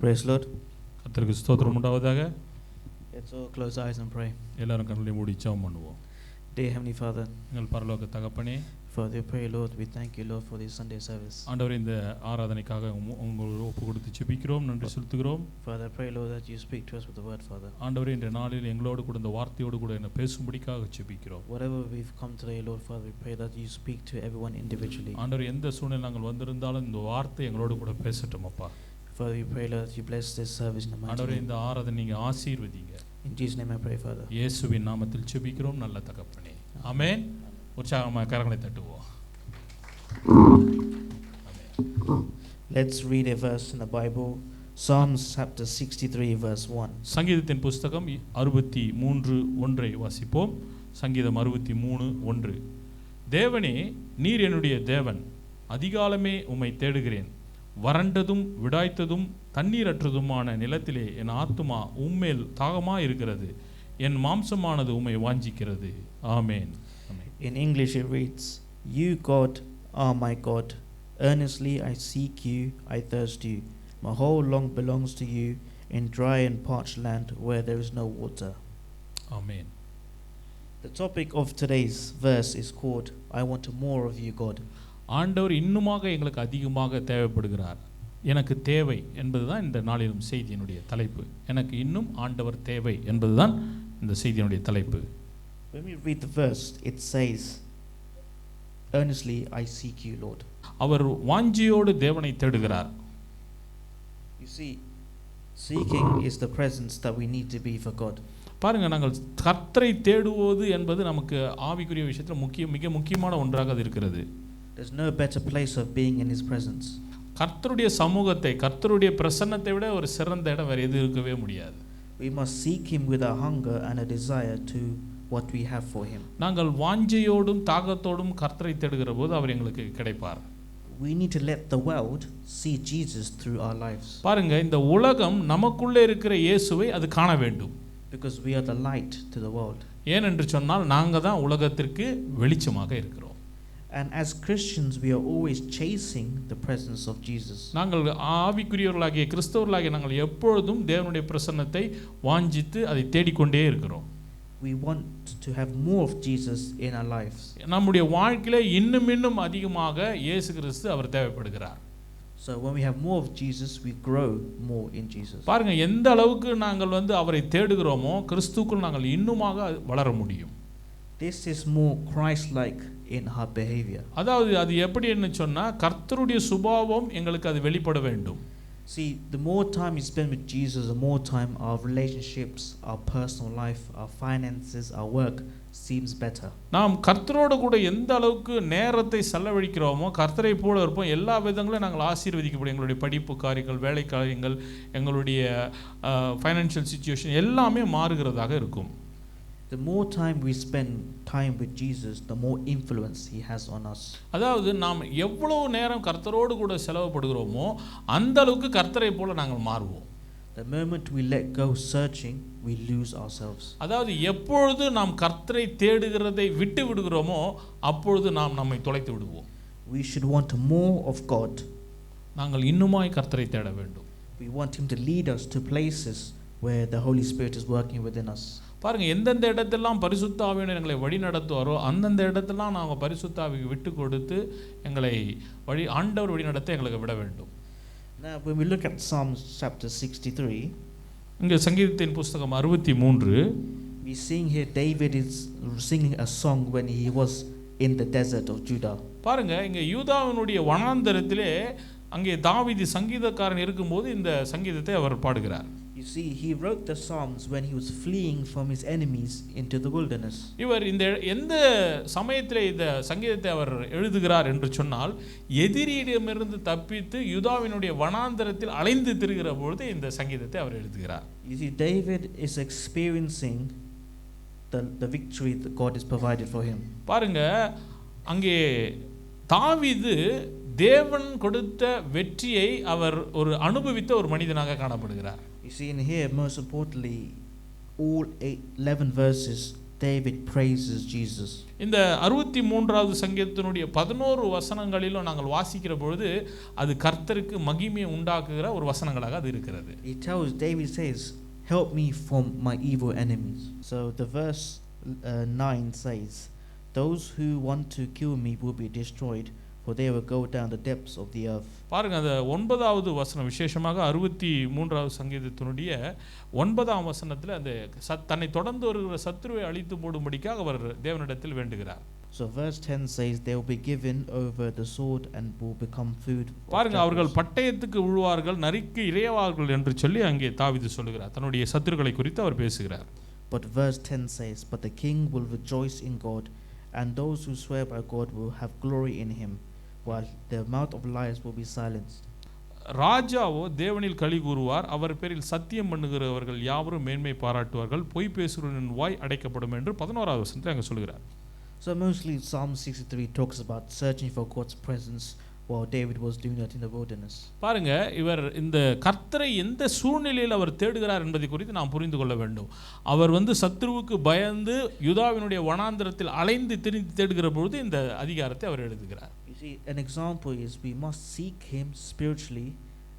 Praise Lord. கர்த்தருக்கு ஸ்தோத்திரம் உண்டாவதாக all close our eyes and pray. எல்லாரும் கண்களை மூடி ஜெபம் பண்ணுவோம் Dear Heavenly Father, எங்கள் பரலோக தகப்பனே Father, we pray, Lord, we thank you, Lord, for this Sunday service. ஆண்டவரே இந்த ஆராதனைக்காக உம்- உங்கள் ஒப்பு கொடுத்து ஜெபிக்கிறோம் நன்றி செலுத்துகிறோம் Father, I pray, Lord, that you speak to us with the word, Father. ஆண்டவரே இந்த நாளில் எங்களோடு கூட இந்த வார்த்தையோடு கூட என்ன பேசும்படிக்காக ஜெபிக்கிறோம் Whatever we've come today, Lord, Father, we pray that you speak to everyone individually. ஆண்டவர் எந்த சூழ்நிலை நாங்கள் வந்திருந்தாலும் இந்த வார்த்தை எங்களோடு கூட பேசட்டும் அப்பா Father, we pray, Lord, you bless this service in the mighty ஆண்டவரே name. இந்த ஆராதனை நீங்க ஆசீர்வதிங்க. In Jesus' name I pray, Father. இயேசுவின் நாமத்தில் ஜெபிக்கிறோம் நல்ல தகப்பனே. ஆமென். உற்சாகமாக கரங்களை தட்டுவோம். Let's read a verse in the Bible. Psalms chapter 63, verse 1. சங்கீதத்தின் புஸ்தகம் அறுபத்தி மூன்று ஒன்றை வாசிப்போம். சங்கீதம் அறுபத்தி மூணு ஒன்று. தேவனே நீர் என்னுடைய தேவன். அதிகாலமே உம்மை தேடுகிறேன். வறண்டதும் விடாய்த்ததும் தண்ணீரற்றதுமான நிலத்திலே என் ஆத்துமா உம்மேல் தாகமா இருக்கிறது என் மாம்சமானது உம்மை வாஞ்சிக்கிறது ஆமேன் ஆமென். In English, it reads, You, God, are my God. Earnestly I seek you, I thirst you. My whole long belongs to you in dry and parched land where there is no water. Amen The topic of today's verse is called I want more of you, God. ஆண்டவர் இன்னுமாக எங்களுக்கு அதிகமாக தேவைப்படுகிறார். எனக்கு தேவை என்பதுதான் இந்த நாளிலும் செய்தியினுடைய தலைப்பு. எனக்கு இன்னும் ஆண்டவர் தேவை என்பதுதான் இந்த செய்தியினுடைய தலைப்பு. When we read the verse, it says, Earnestly I seek you, Lord. அவர் வாஞ்சியோடு தேவனை தேடுகிறார். You see, seeking is the presence that we need to be for God. பாருங்க நாங்கள் கர்த்தரை தேடுவது என்பது நமக்கு ஆவிக்குரிய விஷயத்தில் முக்கிய மிக முக்கியமான ஒன்றாக அது இருக்கிறது. There's no better place of being in His presence. கர்த்தருடைய சமூகத்தை கர்த்தருடைய பிரசன்னத்தை விட ஒரு சிறந்த இடம் வேறு எது இருக்கவே முடியாது We must seek Him with a hunger and a desire to what we have for Him. நாங்கள் வாஞ்சையோடும் தாகத்தோடும் கர்த்தரை தேடுகிற போது அவர் எங்களுக்கு கிடைப்பார் We need to let the world see Jesus through our lives பாருங்க இந்த உலகம் நமக்குள்ளே இருக்கிற இயேசுவை அது காண வேண்டும் because we are the light to the world. ஏனென்று சொன்னால் நாங்கள் தான் உலகத்திற்கு வெளிச்சமாக இருக்கிறோம் And as Christians, we are always chasing the presence of Jesus. நாங்கள் ஆவிக்குரியவர்களாகிய கிறிஸ்தவர்களாகிய நாங்கள் எப்பொழுதும் தேவனுடைய பிரசன்னத்தை வாஞ்சித்து அதை தேடிக்கொண்டே இருக்கிறோம் We want to have more of Jesus in our lives. நம்முடைய வாழ்க்கையில இன்னும் இன்னும் அதிகமாக இயேசு கிறிஸ்து அவர் தேவைப்படுகிறார் So when we have more of Jesus, we grow more in Jesus. பாருங்க எந்த அளவுக்கு நாங்கள் வந்து அவரை தேடுகிறோமோ கிறிஸ்துக்குள் நாங்கள் இன்னுமாக வளர முடியும் This is more Christ-like in our behavior. அதாவது அது எப்படின்னு சொன்னா கர்த்தருடைய சுபாவம் எங்களுக்கு அது வெளிப்பட வேண்டும் See, the more time we spend with Jesus, the more time our relationships, our personal life, our finances, our work seems better. நாம் கர்த்தரோடு கூட எந்த அளவுக்கு நேரத்தை செலவழிக்கிறோமோ கர்த்தரை போல இருப்போம் எல்லா விதங்களும் நாங்கள் ஆசீர்வதிக்கப்படும் எங்களுடைய படிப்பு காரியங்கள் வேலை காரியங்கள் எங்களுடைய ஃபைனான்ஷியல் சுச்சுவேஷன் எல்லாமே மாறுகிறதாக இருக்கும் The more time we spend time with Jesus, the more influence he has on us. அதாவது நாம் எவ்வளவு நேரம் கர்த்தரோடு கூட செலவுப்படுகிறோமோ அந்த அளவுக்கு கர்த்தரை போல நாங்கள் மாறுவோம் The moment we let go searching, we lose ourselves. அதாவது எப்பொழுது நாம் கர்த்தரை தேடுகிறதை விட்டு விடுகிறோமோ அப்பொழுது நாம் நம்மை தொலைத்து விடுவோம் We should want more of God. நாங்கள் இன்னுமாய் கர்த்தரை தேட வேண்டும் We want him to lead us to places where the Holy Spirit is working within us. பாருங்க எந்தெந்த இடத்தெல்லாம் பரிசுத்த ஆவியினர் எங்களை வழி நடத்துவாரோ அந்தந்த இடத்தெல்லாம் நாங்கள் பரிசுத்த ஆவிக்கு விட்டு கொடுத்து எங்களை வழி ஆண்டவர் வழி நடத்த எங்களுக்கு விட வேண்டும். When we look at Psalms chapter 63, இங்கே சங்கீதத்தின் புஸ்தகம் அறுபத்தி மூன்று we seeing here David is singing a song when he was in the desert of Judah. பாருங்க இங்கே யூதாவினுடைய வனாந்தரத்திலே அங்கே தாவீது சங்கீதக்காரன் இருக்கும்போது இந்த சங்கீதத்தை அவர் பாடுகிறார். You see, he wrote the Psalms when he was fleeing from his enemies into the wilderness. இவர் இந்த எந்த சமயத்தில் இந்த சங்கீதத்தை அவர் எழுதுகிறார் என்று சொன்னால் எதிரியிடமிருந்து தப்பித்து யூதாவினுடைய வனாந்தரத்தில் அலைந்து திரிகிற பொழுது இந்த சங்கீதத்தை அவர் எழுதுகிறார் You see, David is experiencing the, the victory that God has provided for him. பாருங்க அங்கே தாவீது தேவன் கொடுத்த வெற்றியை அவர் ஒரு அனுபவித்த ஒரு மனிதனாக காணப்படுகிறார் You see, in here, most importantly, all eight, 11 verses David praises Jesus. இந்த அறுபத்தி மூன்றாவது சங்கீதத்தினுடைய பதினோரு வசனங்களிலும் நாங்கள் வாசிக்கிற பொழுது அது கர்த்தருக்கு மகிமையை உண்டாக்குகிற ஒரு வசனங்களாக அது இருக்கிறது He tells, David says, Help me from my evil enemies. So the verse uh, 9 says, Those who want to kill me will be destroyed, for they will go down the depths of the earth. பாருங்க அந்த ஒன்பதாவது வசனம் விசேஷமாக அறுபத்தி மூன்றாவது சங்கீதத்தினுடைய ஒன்பதாம் வசனத்தில் அந்த சத் தன்னை தொடர்ந்து வருகிற சத்துருவை அழித்து போடும்படிக்காக அவர் தேவனிடத்தில் வேண்டுகிறார் So verse 10 says, They will be given over the sword and will become food. of பாருங்க அவர்கள் jackals." பட்டயத்துக்கு விழுவார்கள் நரிக்கு இறைவார்கள் என்று சொல்லி அங்கே தாவிது சொல்லுகிறார் தன்னுடைய சத்துருக்களை குறித்து அவர் பேசுகிறார் But verse 10 says, But the king will rejoice in God, and those who swear by God will have glory in him, While the mouth of liars will be silenced. ராஜாவோ தேவனில் களி கூறுவார் அவர் பேரில் சத்தியம் பண்ணுகிறவர்கள் யாவரும் மேன்மை பாராட்டுவார்கள் பொய் பேசுகிறவனின் வாய் அடைக்கப்படும் என்று பதினோராவது வசனத்தில் அங்கே சொல்கிறார் So mostly Psalm 63 talks about searching for God's presence while David was doing that in the wilderness. பாருங்க இவர் இந்த கர்த்தரை எந்த சூழ்நிலையில் அவர் தேடுகிறார் என்பதை குறித்து நாம் புரிந்து கொள்ள வேண்டும் அவர் வந்து சத்ருவுக்கு பயந்து யுதாவினுடைய வனாந்திரத்தில் அலைந்து திரிந்து தேடுகிற பொழுது இந்த அதிகாரத்தை அவர் எழுதுகிறார் see, an example is we must seek him spiritually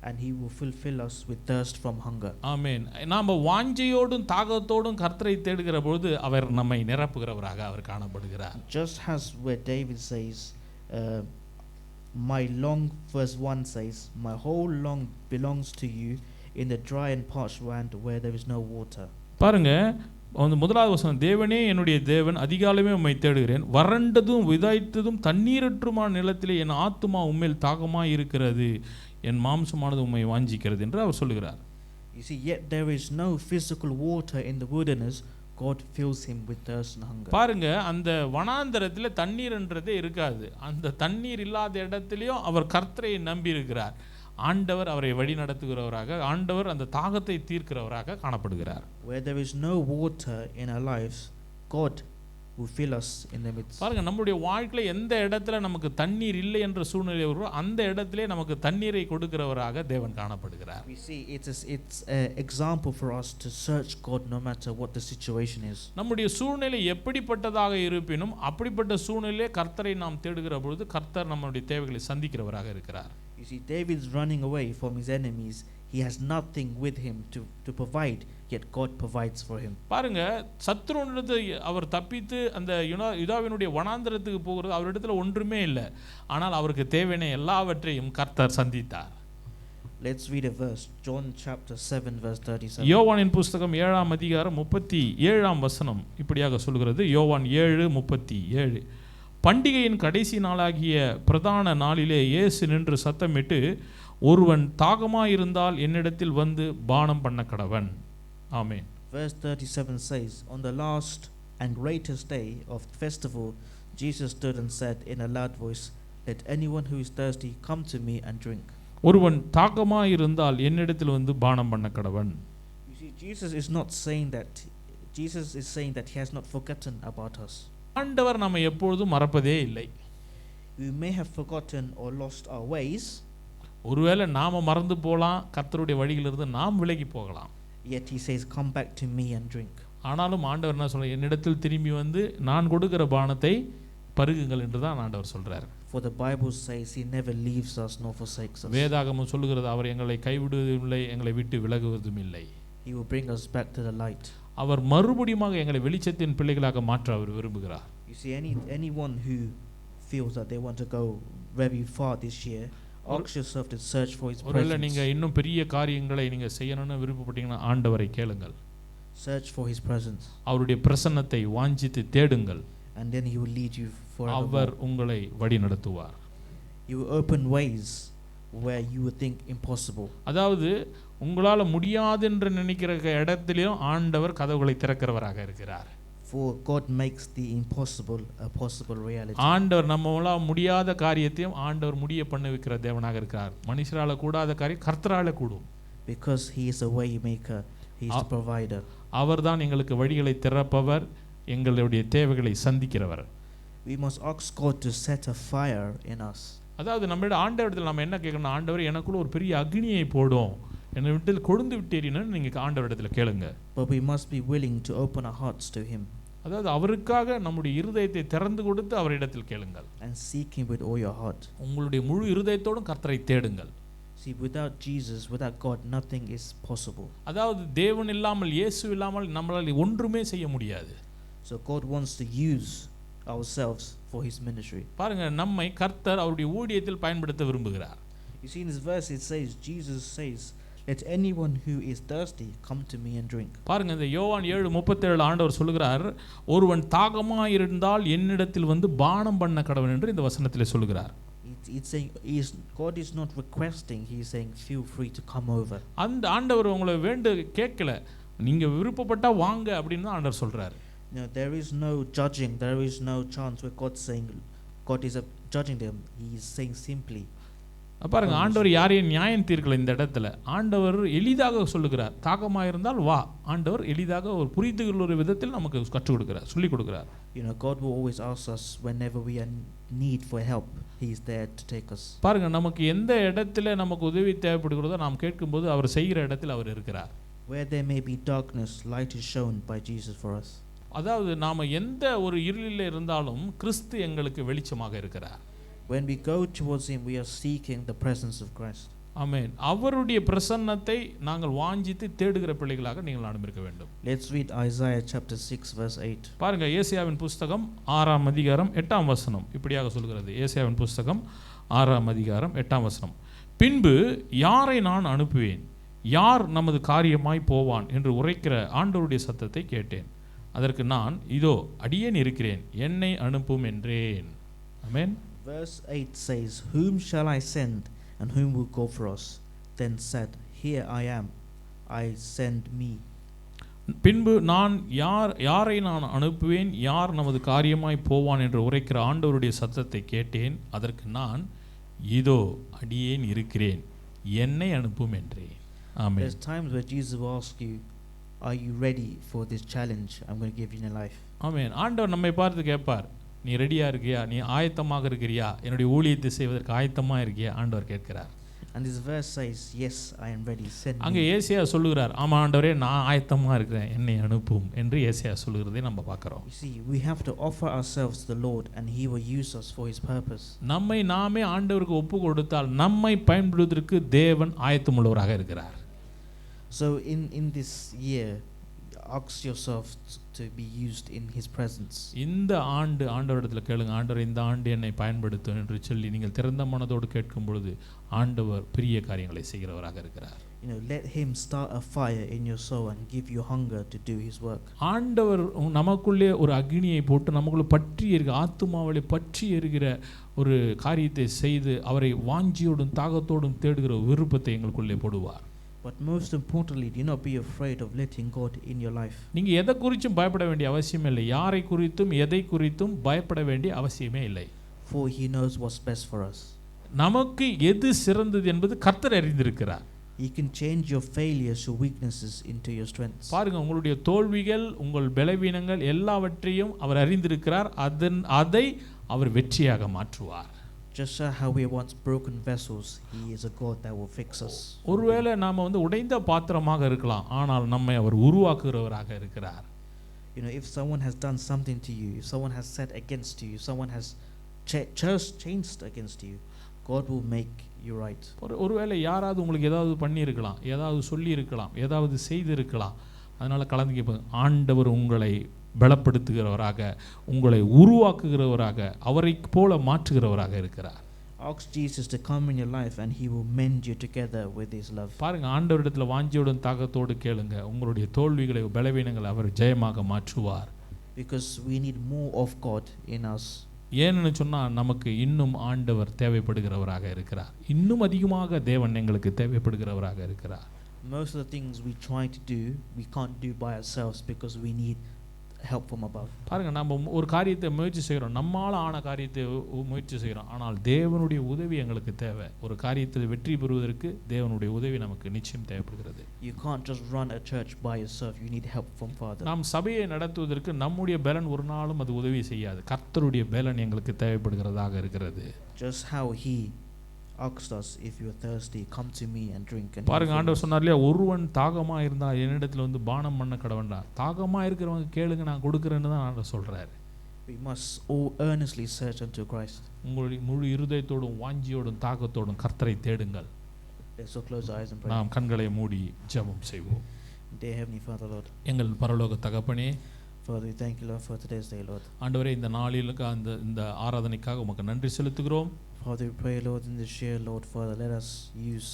and he will fulfill us with thirst from hunger. ஆமென் நாம் வாஞ்சையோடும் தாகத்தோடும் கர்த்தரை தேடுகிற பொழுது அவர் நம்மை நிரப்புகிறவராக அவர் காணப்படுகிறார் Just as where David says, uh, My long, verse 1 says, My whole long belongs to you in the dry and parched land where there is no water. பாருங்க அந்த முதலாவது வசனம் தேவனே என்னுடைய தேவன் அதிகாலமே உம்மை தேடுகிறேன். வறண்டதும் விதைத்ததும் தண்ணீரற்றுமான நிலத்திலே என் ஆத்துமா உண்மையில் தாகமாக இருக்கிறது என் மாம்சமானது உம்மை வாஞ்சிக்கிறது என்று அவர் சொல்லுகிறார். You see, yet there is no physical water in the wilderness. God fills him with thirst and hunger. பாருங்க அந்த வனாந்தரத்தில் தண்ணீர்ன்றதே இருக்காது. அந்த தண்ணீர் இல்லாத இடத்துலையும் அவர் கர்த்தரை நம்பி இருக்கிறார் ஆண்டவர் அவரை வழி நடத்துகிறவராக ஆண்டவர் அந்த தாகத்தை தீர்க்கிறவராக காணப்படுகிறார் Where there is no water in our lives, God will fill us in the midst. பாருங்க நம்முடைய வாழ்க்கையில எந்த இடத்துல நமக்கு தண்ணீர் இல்லை என்ற சூழ்நிலை வருதோ அந்த இடத்திலே நமக்கு தண்ணீரை கொடுக்கிறவராக தேவன் காணப்படுகிறார் We see it is it's an example for us to search God no matter what the situation is. நம்முடைய சூழ்நிலை எப்படிப்பட்டதாக இருப்பினும் அப்படிப்பட்ட சூழ்நிலையே கர்த்தரை நாம் தேடுகிற பொழுது கர்த்தர் நம்முடைய தேவைகளை சந்திக்கிறவராக இருக்கிறார் You see, David's running away from his enemies. He has nothing with him to, to provide, yet God provides for him. பாருங்க சத்ருனிடத்து அவர் தப்பித்து அந்த யுனா யுதாவினுடைய வனாந்திரத்துக்கு போகிறது அவரிடத்துல ஒன்றுமே இல்லை ஆனால் அவருக்கு தேவையான எல்லாவற்றையும் கர்த்தர் சந்தித்தார் Let's read a verse. John chapter 7, verse 37. யோவானின் புஸ்தகம் ஏழாம் அதிகாரம் முப்பத்தி ஏழாம் வசனம் இப்படியாக சொல்கிறது யோவான் ஏழு முப்பத்தி ஏழு பண்டிகையின் கடைசி நாளாகிய பிரதான நாளிலே இயேசு நின்று சத்தமிட்டு ஒருவன் தாகமாயிருந்தால் என்னிடத்தில் வந்து பானம் பண்ண கடவன் ஆமென் Verse 37 says, On the last and greatest day of the festival, Jesus stood and said in a loud voice, Let anyone who is thirsty come to me and drink. ஒருவன் தாகமாயிருந்தால் என்னிடத்தில் வந்து பானம் பண்ண கடவன் You see, Jesus is not saying that, Jesus is saying that he has not forgotten about us. ஆண்டவர் நம்ம எப்பொழுதும் மறப்பதே இல்லை We may have forgotten or lost our ways, ஒருவேளை நாம மறந்து போகலாம் கர்த்தருடைய வழியிலிருந்து நாம் விலகி போகலாம் yet he says, Come back to me and drink. ஆனாலும் ஆண்டவர் என்ன சொல்ற என்னிடத்தில் திரும்பி வந்து நான் கொடுக்கிற பானத்தை பருகுங்கள் என்று தான் ஆண்டவர் சொல்றார் For the Bible says he never leaves us nor forsakes us. வேதாகமம் சொல்லுகிறது அவர் எங்களை கைவிடுவதும் இல்லை எங்களை விட்டு விலகுவதும் இல்லை He will bring us back to the light. அவர் மறுபடியுமாக எங்களை வெளிச்சத்தின் பிள்ளைகளாக மாற்ற அவர் விரும்புகிறார் You see, any anyone who feels that they want to go very far this year, ask yourself to search for His ஒருவேளை presence. நீங்க இன்னும் பெரிய காரியங்களை நீங்க செய்யணும்னு விருப்பப்பட்டீங்கன்னா ஆண்டவரை கேளுங்கள் Search for His presence, அவருடைய பிரசன்னத்தை வாஞ்சித்து தேடுங்கள் and then He will lead you our forever. உங்களை வழி நடத்துவார் He will open ways where you would think impossible. அதாவது உங்களால் முடியாது என்று நினைக்கிற இடத்திலையும் ஆண்டவர் கதவுகளை திறக்கிறவராக இருக்கிறார் For God makes the impossible a possible reality. ஆண்டவர் நம்மளால் முடியாத காரியத்தையும் ஆண்டவர் முடிய பண்ண வைக்கிற தேவனாக இருக்கிறார் மனுஷரால கூடாத காரியம் கர்த்தரால கூடும் Because He is a way maker, He is the provider. அவர்தான் எங்களுக்கு வழிகளை திறப்பவர் எங்களுடைய தேவைகளை சந்திக்கிறவர் We must ask God to set a fire in us. அதாவது நம்மளோட ஆண்டவரத்தில் நம்ம என்ன கேட்கணும் ஆண்டவர் எனக்குள்ள ஒரு பெரிய அக்னியை போடும் என்னை விட்டு கொழுந்து விட்டேறினு நீங்கள் ஆண்டவரிடத்தில் கேளுங்க But we must be willing to open our hearts to Him. அதாவது அவருக்காக நம்முடைய இருதயத்தை திறந்து கொடுத்து அவரிடத்தில் கேளுங்கள் and seek Him with all your heart. உங்களுடைய முழு இருதயத்தோடும் கர்த்தரை தேடுங்கள் See, without Jesus, without God, nothing is possible. அதாவது தேவன் இல்லாமல் இயேசு இல்லாமல் நம்மளால் ஒன்றுமே செய்ய முடியாது So God wants to use ourselves for His ministry. பாருங்க நம்மை கர்த்தர் அவருடைய ஊழியத்தில் பயன்படுத்த விரும்புகிறார் You see, in this verse, it says, Jesus says, Let anyone who is thirsty come to me and drink. பாருங்க இந்த யோவான் ஏழு முப்பத்தேழு ஆண்டவர் சொல்லுகிறார் ஒருவன் தாகமாக இருந்தால் என்னிடத்தில் வந்து பானம் பண்ண கடவன் என்று இந்த வசனத்திலே சொல்லுகிறார் It, it's saying he is, God is not requesting, He is saying, Feel free to come over. அந்த ஆண்டவர் உங்களை வேண்டு கேட்கல நீங்க விருப்பப்பட்டா வாங்க அப்படின்னு தான் ஆண்டவர் சொல்றாரு No, there is no judging, there is no chance where God's saying, God is uh, judging them. He is saying simply, பாருங்க ஆண்டவர் யாரையும் நியாயம் தீர்க்கல இந்த இடத்துல. ஆண்டவர் எளிதாக சொல்லுகிறார். தாகமாக இருந்தால் வா. ஆண்டவர் எளிதாக ஒரு புரிந்து கொள்ளுற விதத்தில் நமக்கு கற்றுக் கொடுக்கிறார் சொல்லிக் கொடுக்கிறார். You know, God will always ask us whenever we are need for help, He is there to take us. பாருங்க நமக்கு எந்த இடத்துல நமக்கு உதவி தேவைப்படுகிறதோ நாம் கேட்கும்போது அவர் செய்கிற இடத்தில் அவர் இருக்கிறார். Where there may be darkness, light is shown by Jesus for us. அதாவது நாம் எந்த ஒரு இருளில் இருந்தாலும் கிறிஸ்து எங்களுக்கு வெளிச்சமாக இருக்கிறார். When we go towards Him, we are seeking the presence of Christ. ஆமென் அவருடைய பிரசன்னத்தை நாங்கள் வாஞ்சித்து தேடுகிற பிள்ளைகளாக நீங்கள் அனுப்பியிருக்க வேண்டும். Let's read Isaiah chapter 6, verse 8. பாருங்க ஏசியாவின் புஸ்தகம் ஆறாம் அதிகாரம் எட்டாம் வசனம். இப்படியாக சொல்கிறது. ஏசியாவின் புஸ்தகம் ஆறாம் அதிகாரம் எட்டாம் வசனம். பின்பு யாரை நான் அனுப்புவேன்? யார் நமது காரியமாய் போவான்? என்று உரைக்கிற ஆண்டவருடைய சத்தத்தை கேட்டேன். அதற்கு நான் இதோ அடியேன் இருக்கிறேன். என்னை அனுப்பும் என்றேன். ஆமென் Verse 8 says, Whom shall I send, and whom will go for us? Then said, Here I am, I send me. பின்பு நான் யார் யாரை நான் அனுப்புவேன் யார் நமது காரியமாய் போவான் என்று உரைக்கிற ஆண்டவருடைய சத்தத்தை கேட்டேன் அதற்கு நான் இதோ அடியேன் இருக்கிறேன் என்னை அனுப்பும் என்றேன் ஆமென் There's times where Jesus will ask you, Are you ready for this challenge I'm going to give you in your life? ஆமென் ஆண்டவர் நம்மை பார்த்து கேட்பார் நீ ரெடியா இருக்கியா? நீ ஆயத்தமாக இருக்கிறியா? என்னுடைய ஊழியத்தை செய்வதற்கு ஆயத்தமா இருக்கியா? ஆண்டவர் கேட்கிறார். And this verse says, Yes, I am ready, send அங்கே. ஏசியா சொல்லுகிறார் ஆமா ஆண்டவரே நான் ஆயத்தமா இருக்கிறேன். என்னை அனுப்பும் என்று ஏசியா சொல்லுகிறதை நம்ம பார்க்கிறோம். You see, we have to offer ourselves to the Lord, and He will use us for His purpose. நம்மை நாமே ஆண்டவருக்கு ஒப்பு கொடுத்தால் நம்மை பயன்படுவதற்கு தேவன் ஆயத்தமுள்ளவராக இருக்கிறார். So, in, in this year, ask yourself to be used in His presence. இந்த ஆண்டு ஆண்டவரிடத்தில் கேளுங்க ஆண்டவர் இந்த ஆண்டு என்னை பயன்படுத்தும் என்று சொல்லி நீங்கள் திறந்த மனதோடு கேட்கும் பொழுது ஆண்டவர் பெரிய காரியங்களை செய்கிறவராக இருக்கிறார் You know, let Him start a fire in your soul and give you hunger to do His work. ஆண்டவர் நமக்குள்ளே ஒரு அக்னியை போட்டு நமக்குள்ளே பற்றி இருக்க ஆத்துமாவிலே பற்றி எரிகிற ஒரு காரியத்தை செய்து அவரை வாஞ்சியோடும் தாகத்தோடும் தேடுகிற விருப்பத்தை எங்களுக்குள்ளே போடுவார் But most importantly, do not be afraid of letting God in your life. நீங்கள் எதை குறித்தும் பயப்பட வேண்டிய அவசியம் இல்லை யாரை குறித்தும் எதை குறித்தும் பயப்பட வேண்டிய அவசியமே இல்லை For He knows what's best for us. நமக்கு எது சிறந்தது என்பது கர்த்தர் அறிந்திருக்கிறார் He can change your failures, your weaknesses into your strengths. பாருங்க உங்களுடைய தோல்விகள் உங்கள் பலவீனங்கள் எல்லாவற்றையும் அவர் அறிந்திருக்கிறார் அதன் அதை அவர் வெற்றியாக மாற்றுவார் Just uh, how we are once broken vessels, He is a God that will fix us. ஒருவேளை நாம் வந்து உடைந்த பாத்திரமாக இருக்கலாம் ஆனால் நம்மை அவர் உருவாக்குகிறவராக இருக்கிறார் You know, if someone has done something to you, if someone has said against you, if someone has ch- just changed against you, God will make you right. ஒரு ஒருவேளை யாராவது உங்களுக்கு ஏதாவது பண்ணியிருக்கலாம் ஏதாவது சொல்லியிருக்கலாம் ஏதாவது செய்திருக்கலாம் அதனால் கலந்து கேட்பாங்க ஆண்டவர் உங்களை பலப்படுத்துகிறவராக உங்களை உருவாக்குகிறவராக அவரை போல மாற்றுகிறவராக இருக்கிறார் Ask Jesus to come in your life and He will mend you together with His love. பாருங்க ஆண்டவரிடத்தில் வாஞ்சியோடும் தாகத்தோடு கேளுங்க உங்களுடைய தோல்விகளை பலவீனங்களை அவர் ஜெயமாக மாற்றுவார் Because we need more of God in us. ஏன்னு சொன்னால் நமக்கு இன்னும் ஆண்டவர் தேவைப்படுகிறவராக இருக்கிறார் இன்னும் அதிகமாக தேவன் எங்களுக்கு தேவைப்படுகிறவராக இருக்கிறார் Most of the things we try to do, we can't do by ourselves because we need help from above. பாருங்க நம்ம ஒரு காரியத்தை முயற்சி செய்கிறோம் நம்மால் ஆன காரியத்தை முயற்சி செய்கிறோம் ஆனால் தேவனுடைய உதவி எங்களுக்கு தேவை ஒரு காரியத்தில் வெற்றி பெறுவதற்கு தேவனுடைய உதவி நமக்கு நிச்சயம் தேவைப்படுகிறது You can't just run a church by yourself. You need help from Father. நாம் சபையை நடத்துவதற்கு நம்முடைய பலன் ஒரு நாளும் அது உதவி செய்யாது கர்த்தருடைய பலன் எங்களுக்கு தேவைப்படுகிறதாக இருக்கிறது Just how He asked us, If you are thirsty, come to me and drink. And he பாருங்க ஆண்டவர் us." சொன்னார் இல்லையா ஒருவன் தாகமா இருந்தா என்னிடத்துல வந்து பானம் பண்ண கடவண்டா தாகமா இருக்கிறவங்க கேளுங்க நான் கொடுக்குறேன்னு தான் ஆண்டவர் சொல்றாரு We must all earnestly search unto Christ. உங்களுடைய முழு இருதயத்தோடும் வாஞ்சியோடும் தாகத்தோடும் கர்த்தரை தேடுங்கள் Let's all close our eyes and pray. நாம் கண்களை மூடி ஜெபம் செய்வோம் Dear Heavenly Father, Lord, எங்கள் பரலோக தகப்பனே Father, we thank you, Lord, for today's day, Lord. ஆண்டவரே இந்த நாளிலுக்கு அந்த இந்த ஆராதனைக்காக உமக்கு நன்றி செலுத்துகிறோம் Father, we pray, Lord, in this year, Lord, Father, let us use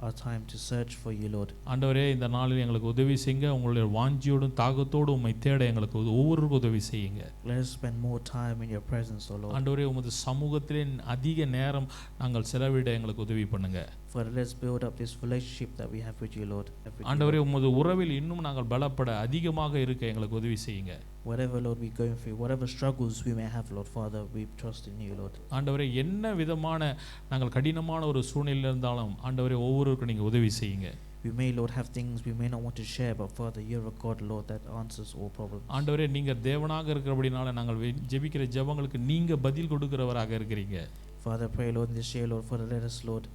our time to search for you, Lord. ஆண்டவரே இந்த நாளில் எங்களுக்கு உதவி செய்யுங்க உங்களுடைய வாஞ்சியோடும் தாகத்தோடும் உம்மை தேட எங்களுக்கு ஒவ்வொருவருக்கும் உதவி செய்யுங்க Let us spend more time in your presence, O Lord. ஆண்டவரே உமது சமூகத்திலே அதிக நேரம் நாங்கள் செலவிட எங்களுக்கு உதவி பண்ணுங்க Father, let's build up this relationship that we have with you, Lord. ஆண்டவரே. உமது உறவில் இன்னும் நாங்கள் பலப்பட அதிகமாக இருக்க எங்களுக்கு உதவி செய்யுங்க Whatever, Lord, we're going through, whatever struggles we may have, Lord, Father, we trust in you, Lord. ஆண்டவரே என்ன விதமான நாங்கள் கடினமான ஒரு சூழ்நிலையில் இருந்தாலும் ஆண்டவரே ஒவ்வொருவருக்கும் நீங்கள் உதவி செய்யுங்க We may, Lord, have things we may not want to share, but Father, you're a God, Lord, that answers all problems. ஆண்டவரே நீங்கள் தேவனாக இருக்கிறபடினால நாங்கள் வெ- ஜெபிக்கிற ஜெபங்களுக்கு நீங்கள் பதில் கொடுக்கிறவராக இருக்கிறீங்க Father, I pray, Lord, in this year, Lord, Father, let us, Lord,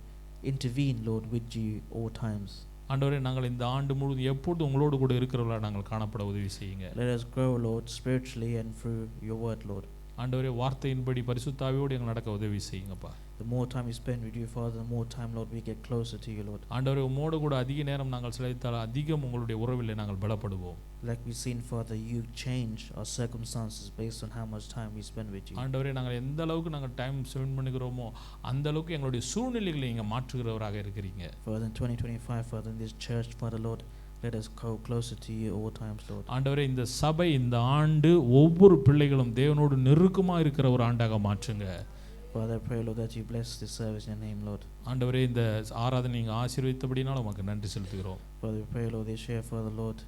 intervene, Lord, with you all times. ஆண்டவரே நாங்கள் இந்த ஆண்டு முழுவதும் எப்பொழுதும் உங்களோடு கூட இருக்கிறவர்களா நாங்கள் காணப்பட உதவி செய்யுங்க Let us grow, Lord, spiritually and through your word, Lord. ஆண்டவரே வார்த்தையின்படி பரிசுத்தாவியோடு எங்கள் நடக்க உதவி செய்யுங்கப்பா The more time we spend with you, Father, the more time, Lord, we get closer to you, Lord. ஆண்டவரே உம்மோடு கூட அதிக நேரம் நாங்கள் செலவித்தால் அதிகம் உங்களுடைய உறவில் நாங்கள் பலப்படுவோம் Like we've seen, Father, you change our circumstances based on how much time we spend with you. ஆண்டவரே நாங்கள் எந்த அளவுக்கு நாங்கள் டைம் ஸ்பெண்ட் பண்ணுகிறோமோ அந்த அளவுக்கு எங்களுடைய சூழ்நிலைகளை நீங்கள் மாற்றுகிறவராக இருக்கிறீங்க Father, in 2025, Father, in this church, Father, Lord, let us go closer to you all times, Lord. ஆண்டவரே இந்த சபை இந்த ஆண்டு ஒவ்வொரு பிள்ளைகளும் தேவனோடு நெருக்கமாக இருக்கிற ஒரு ஆண்டாக மாற்றுங்க Father, I pray, Lord, that you bless this service in your name, Lord. ஆண்டவரே இந்த ஆராதனை நீங்கள் ஆசீர்வதித்தபடினால உமக்கு நன்றி செலுத்துகிறோம் Father, we pray, Lord, this year, Father, Lord,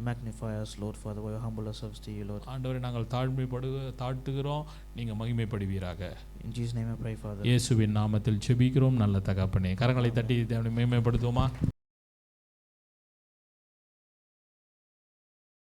magnify us, Lord, Father, we humble ourselves to you, Lord. ஆண்டவரே நாங்கள் தாழ்மைப்படு தாழ்த்துகிறோம் நீங்கள் மகிமைப்படுவீராக In Jesus' name I pray, Father. இயேசுவின் நாமத்தில் செபிக்கிறோம் நல்ல தகப்பனே கரங்களை தட்டி தேவனை மேம்படுத்துவோமா